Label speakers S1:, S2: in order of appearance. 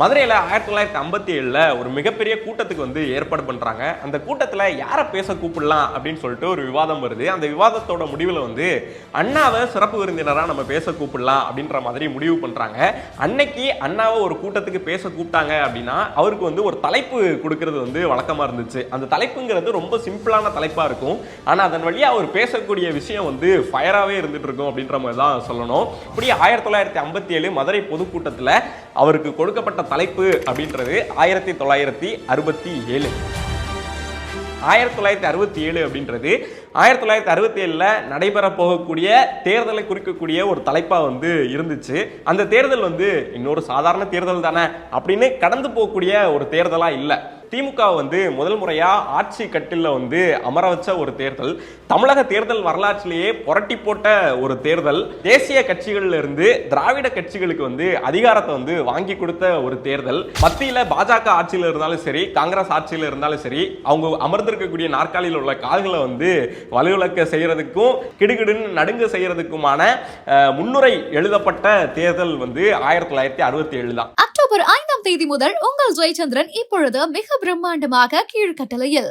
S1: மதுரையில் ஆயிரத்தி தொள்ளாயிரத்தி ஐம்பத்தி ஏழில் ஒரு மிகப்பெரிய கூட்டத்துக்கு வந்து ஏற்பாடு பண்ணுறாங்க அந்த கூட்டத்தில் யாரை பேச கூப்பிடலாம் அப்படின்னு சொல்லிட்டு ஒரு விவாதம் வருது. அந்த விவாதத்தோட முடிவில் வந்து அண்ணாவை சிறப்பு விருந்தினராக நம்ம பேச கூப்பிடலாம் அப்படின்ற மாதிரி முடிவு பண்ணுறாங்க அன்னைக்கு அண்ணாவை ஒரு கூட்டத்துக்கு பேச கூப்பிட்டாங்க அப்படின்னா அவருக்கு வந்து ஒரு தலைப்பு கொடுக்கறது வந்து வழக்கமாக இருந்துச்சு. அந்த தலைப்புங்கிறது ரொம்ப சிம்பிளான தலைப்பாக இருக்கும். ஆனால் அதன் வழியாக அவர் பேசக்கூடிய விஷயம் வந்து ஃபயராகவே இருந்துட்டு இருக்கும் அப்படின்ற மாதிரி தான் சொல்லணும். இப்படி ஆயிரத்தி தொள்ளாயிரத்தி ஐம்பத்தி ஏழு மதுரை பொதுக்கூட்டத்தில் அவருக்கு கொடுக்கப்பட்ட தலைப்பு அப்படின்றது ஆயிரத்தி தொள்ளாயிரத்தி அறுபத்தி ஏழு. ஆயிரத்தி தொள்ளாயிரத்தி அறுபத்தி ஏழு அப்படின்றது ஆயிரத்தி தொள்ளாயிரத்தி அறுபத்தி ஏழில் நடைபெற போகக்கூடிய தேர்தலை குறிக்கக்கூடிய ஒரு தலைப்பாக வந்து இருந்துச்சு. அந்த தேர்தல் வந்து இன்னொரு சாதாரண தேர்தல் தானே அப்படின்னு கடந்து போகக்கூடிய ஒரு தேர்தலாக இல்லை. திமுக வந்து முதல் முறையாக ஆட்சி கட்டில வந்து அமர வச்ச ஒரு தேர்தல். தமிழக தேர்தல் வரலாற்றிலேயே புரட்டி போட்ட ஒரு தேர்தல். தேசிய கட்சிகள்ல இருந்து திராவிட கட்சிகளுக்கு வந்து அதிகாரத்தை வந்து வாங்கி கொடுத்த ஒரு தேர்தல். மத்தியில பாஜக ஆட்சியில் இருந்தாலும் சரி காங்கிரஸ் ஆட்சியில் இருந்தாலும் சரி அவங்க அமர்ந்திருக்கக்கூடிய நாற்காலியில் உள்ள கால்களை வந்து வலுவிளக்க செய்யறதுக்கும் கிடுகிடுன்னு நடுங்க செய்யறதுக்குமான முன்னுரை எழுதப்பட்ட தேர்தல் வந்து ஆயிரத்தி தொள்ளாயிரத்தி அறுபத்தி ஏழு தான்.
S2: அக்டோபர் தேதி முதல் உங்கள் ஜெயச்சந்திரன் இப்பொழுது மிக பிரம்மாண்டமாக கீழ்கட்டளையில்.